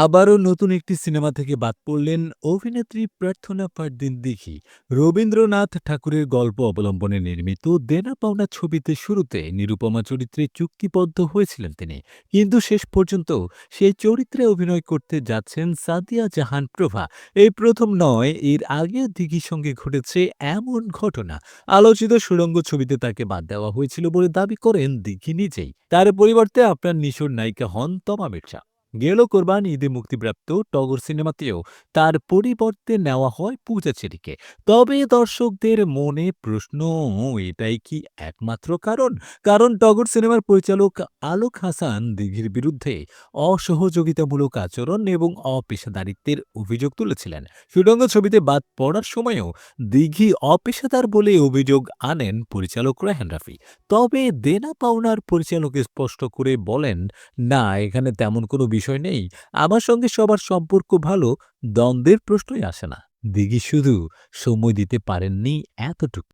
আবারও নতুন একটি সিনেমা থেকে বাদ পড়লেন অভিনেত্রী প্রার্থনা পারদিন দিঘি। রবীন্দ্রনাথ ঠাকুরের গল্প অবলম্বনে নির্মিত দেনা পাওনা ছবিতে শুরুতে নিরুপমা চরিত্রে চুক্তিবদ্ধ হয়েছিলেন তিনি। কিন্তু শেষ পর্যন্ত সেই চরিত্রে অভিনয় করতে যাচ্ছেন সাদিয়া জাহান প্রভা। এই প্রথম নয়, এর আগেও দিঘির সঙ্গে ঘটেছে এমন ঘটনা। আলোচিত সুড়ঙ্গ ছবিতে তাকে বাদ দেওয়া হয়েছিল বলে দাবি করেন দিঘি নিজেই। তার পরিবর্তে আপনার নিশোর নায়িকা হন তমা মির্জা। গেল কোরবান, ঈদে মুক্তিপ্রাপ্ত টগর সিনেমাতেও তার পরিবর্তে নেওয়া হয় পূজা চেরিকে তবে দর্শকদের মনে প্রশ্ন, এটাই কি একমাত্র কারণ? কারণ টগর সিনেমার পরিচালক আলোক হাসান দিঘির বিরুদ্ধে অসহযোগিতামূলক আচরণ এবং অপেশাদারিত্বের অভিযোগ তুলেছিলেন। সুডঙ্গ ছবিতে বাদ পড়ার সময়ও দিঘি অপেশাদার বলে অভিযোগ আনেন পরিচালক রায়হান রাফি। তবে দেনা পাওনার পরিচালক স্পষ্ট করে বলেন, না, এখানে তেমন কোনো বিষয় নেই। আমার সঙ্গে সবার সম্পর্ক ভালো, দ্বন্দ্বের প্রশ্নই আসে না। দিঘি শুধু সময় দিতে পারেননি এতটুকু।